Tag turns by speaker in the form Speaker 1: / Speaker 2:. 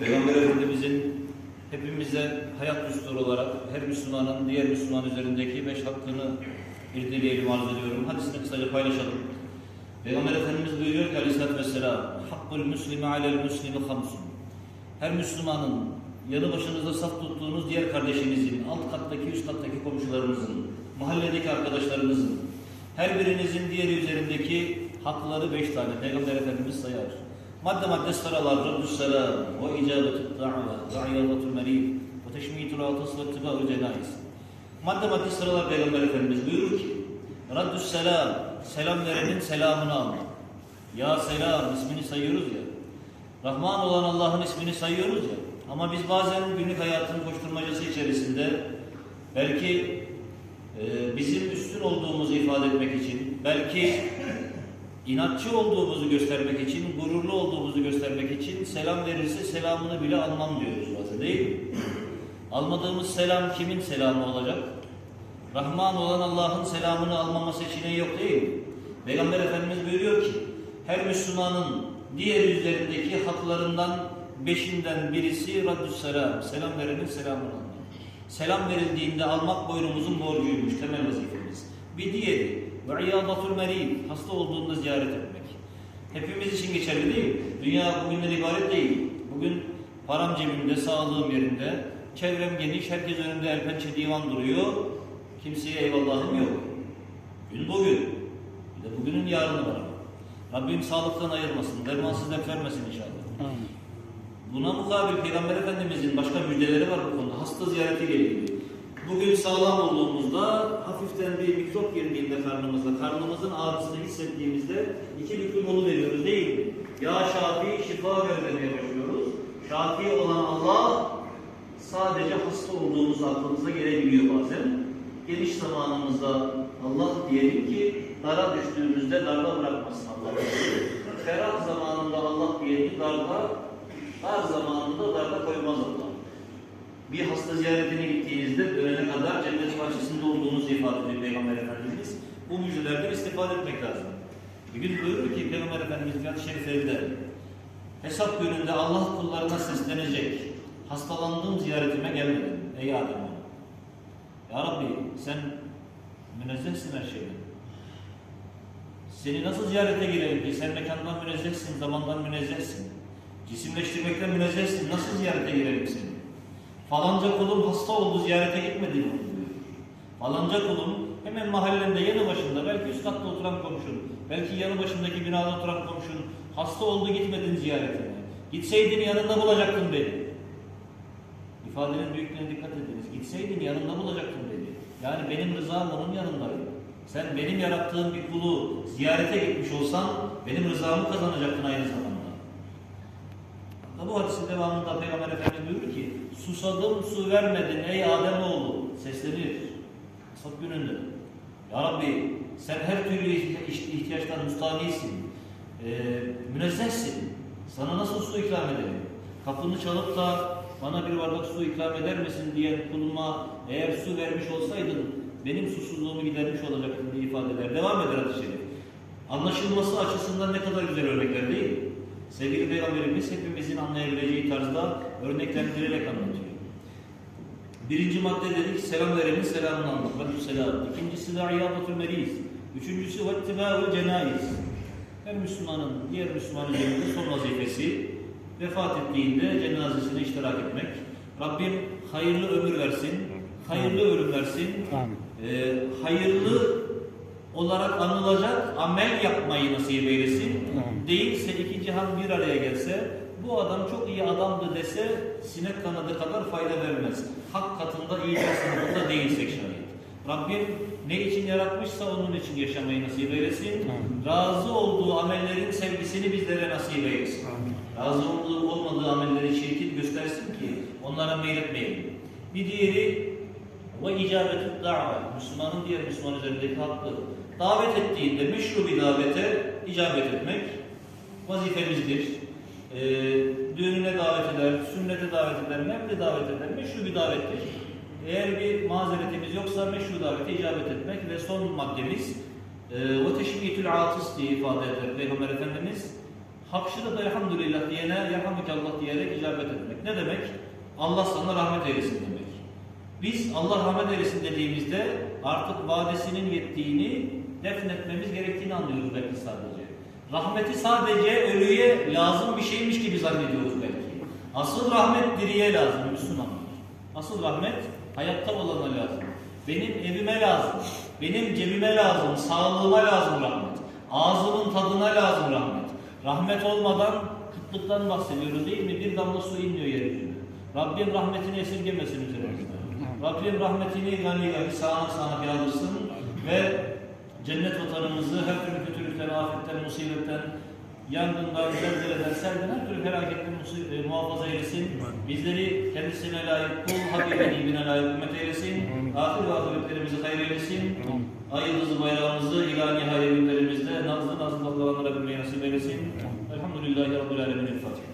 Speaker 1: Peygamber Efendimizin hepimize hayat düsturu olarak her Müslümanın diğer Müslüman üzerindeki beş hakkını irdeleyelim arz ediyorum. Hadisini kısaca paylaşalım. Peygamber Efendimiz buyuruyor ki aleyhissalatü vesselam Hakkul müslimi alel müslimi hamsun Her Müslümanın yanı başınızda saf tuttuğunuz diğer kardeşinizin, alt kattaki, üst kattaki komşularınızın, mahalledeki arkadaşlarınızın, her birinizin diğeri üzerindeki hakları beş tane Peygamber Efendimiz sayar. Madde madde sıralar, Rabbus selam, ve icabetü da've, ve iyadatul merib, ve teşmitul atas ve ittiba'u cenayiz. Madde madde sıralar Peygamber Efendimiz buyurur ki, Raddus selam, selam verenin selamını alma. Ya selam ismini sayıyoruz ya. Rahman olan Allah'ın ismini sayıyoruz ya. Ama biz bazen günlük hayatın koşturmacası içerisinde belki e, bizim üstün olduğumuzu ifade etmek için, belki inatçı olduğumuzu göstermek için, gururlu olduğumuzu göstermek için selam verirse selamını bile almam diyoruz bazen değil mi? Almadığımız selam kimin selamı olacak? Rahman olan Allah'ın selamını almama seçeneği yok değil mi? Peygamber Efendimiz buyuruyor ki, her Müslümanın diğer üzerindeki haklarından beşinden birisi Raddus selam, selam verenin selamını almak. Selam verildiğinde almak boynumuzun borcuymuş, temel vazifemiz. Bir diğeri, ve iyadatul merib, hasta olduğunda ziyaret etmek. Hepimiz için geçerli değil? Dünya bugünden ibaret değil. Bugün param cebimde, sağlığım yerinde, çevrem geniş, herkes önümde el pençe divan duruyor. Kimseye eyvallahım yok. Gün bugün. Bir de bugünün yarını var. Rabbim sağlıktan ayırmasın, dermansız dert vermesin inşallah. Buna mukabil Peygamber Efendimizin başka müjdeleri var bu konuda. Hasta ziyaretiyle ilgili. Bugün sağlam olduğumuzda hafiften bir mikrop girdiğinde karnımıza, karnımızın ağrısını hissettiğimizde iki büklüm onu veriyoruz değil mi? Ya Şafi şifa vermeye başlıyoruz. Şafi olan Allah sadece hasta olduğumuz aklımıza gelebiliyor bazen. Geniş zamanımızda Allah diyelim ki dara düştüğümüzde darda bırakmasın Allah. Ferah zamanında Allah diyelim darda, dar zamanında darda koymaz Allah. Bir hasta ziyaretine gittiğinizde dönene kadar cennet bahçesinde olduğunuzu ifade ediyor Peygamber Efendimiz. Bu müjdelerden istifade etmek lazım. Bir gün buyurur ki Peygamber Efendimiz hadis-i şeriflerinde hesap gününde Allah kullarına seslenecek. Hastalandığım ziyaretime gelmedin ey Adem. Ya Rabbi sen münezzehsin her şeyden. Seni nasıl ziyarete gelelim ki? Sen mekandan münezzehsin, zamandan münezzehsin. Cisimleştirmekten münezzehsin. Nasıl ziyarete gelelim seni? Falanca kulum hasta oldu ziyarete gitmedi mi? Falanca kulum hemen mahallende yanı başında belki üst katta oturan komşun, belki yanı başındaki binada oturan komşun hasta oldu gitmedin ziyaretine. Gitseydin yanında bulacaktın beni. İfadenin büyüklüğüne dikkat ediniz. Gitseydin yanında bulacaktın beni. Yani benim rızam onun yanındaydı. Sen benim yarattığım bir kulu ziyarete gitmiş olsan benim rızamı kazanacaktın aynı zamanda. Bu hadisin devamında Peygamber Efendimiz buyuruyor ki Susadım su vermedin ey Ademoğlu seslenir. Hesap gününde. Ya Rabbi sen her türlü ihti- ihtiyaçtan müstahnisin. Ee, münezzehsin. Sana nasıl su ikram edelim? Kapını çalıp da bana bir bardak su ikram eder misin diyen kuluma eğer su vermiş olsaydın benim susuzluğumu gidermiş olacaktın diye ifade eder. Devam eder şerif. Anlaşılması açısından ne kadar güzel örnekler değil mi? Sevgili Peygamberimiz hepimizin anlayabileceği tarzda örneklendirerek anlatıyor. Birinci madde dedik selam verenin selamını. Rabbü selam. İkincisi de iyadatul meriz. Üçüncüsü ve ittibâul cenayiz. Her Müslümanın diğer Müslüman üzerinde son vazifesi vefat ettiğinde cenazesine iştirak etmek. Rabbim hayırlı ömür versin, hayırlı ölüm versin. Ee, hayırlı olarak anılacak amel yapmayı nasip eylesin. Değilse iki cihan bir araya gelse, bu adam çok iyi adamdı dese sinek kanadı kadar fayda vermez. Hak katında iyi sınıfında değilsek şayet. Rabbim ne için yaratmışsa onun için yaşamayı nasip eylesin. Razı olduğu amellerin sevgisini bizlere nasip eylesin. Razı olduğu olmadığı amelleri çirkin göstersin ki onlara meyletmeyelim. Bir diğeri ve icabetü da've. Müslümanın diğer Müslüman üzerindeki hakkı. Davet ettiğinde meşru bir davete icabet etmek vazifemizdir. Ee, düğününe davet eder, sünnete davet eder, mevlide davet eder, meşru bir davettir. Eğer bir mazeretimiz yoksa meşru davete icabet etmek ve son maddemiz e, ve teşviketül atıs diye ifade eder Peygamber Efendimiz. Hakşırı da elhamdülillah diyene yerhamdülillah diyerek icabet etmek. Ne demek? Allah sana rahmet eylesin demek. Biz Allah rahmet eylesin dediğimizde artık vadesinin yettiğini defnetmemiz gerektiğini anlıyoruz belki sadece. Rahmeti sadece ölüye lazım bir şeymiş gibi zannediyoruz belki. Asıl rahmet diriye lazım Müslümanlar. Asıl rahmet hayatta olana lazım. Benim evime lazım. Benim cebime lazım. Sağlığıma lazım rahmet. Ağzımın tadına lazım rahmet. Rahmet olmadan kıtlıktan bahsediyoruz değil mi? Bir damla su inmiyor yeryüzüne. Rabbim rahmetini esirgemesin üzerimizden. Rabbim rahmetini gani gani sağanak sağanak yağdırsın ve cennet vatanımızı her türlü kötülükten, afetten, musibetten, yangından, zelzeleden, selden her türlü felaketten e, muhafaza eylesin. Bizleri kendisine layık kul, Habibine, ibine layık ümmet eylesin. Ahir ve akıbetlerimizi hayır eylesin. Ay yıldızı bayrağımızı ilahi hayır günlerimizde nazlı nazlı baklavalara bilmeyi nasip eylesin. Elhamdülillahi Rabbil Alemin. Fatiha.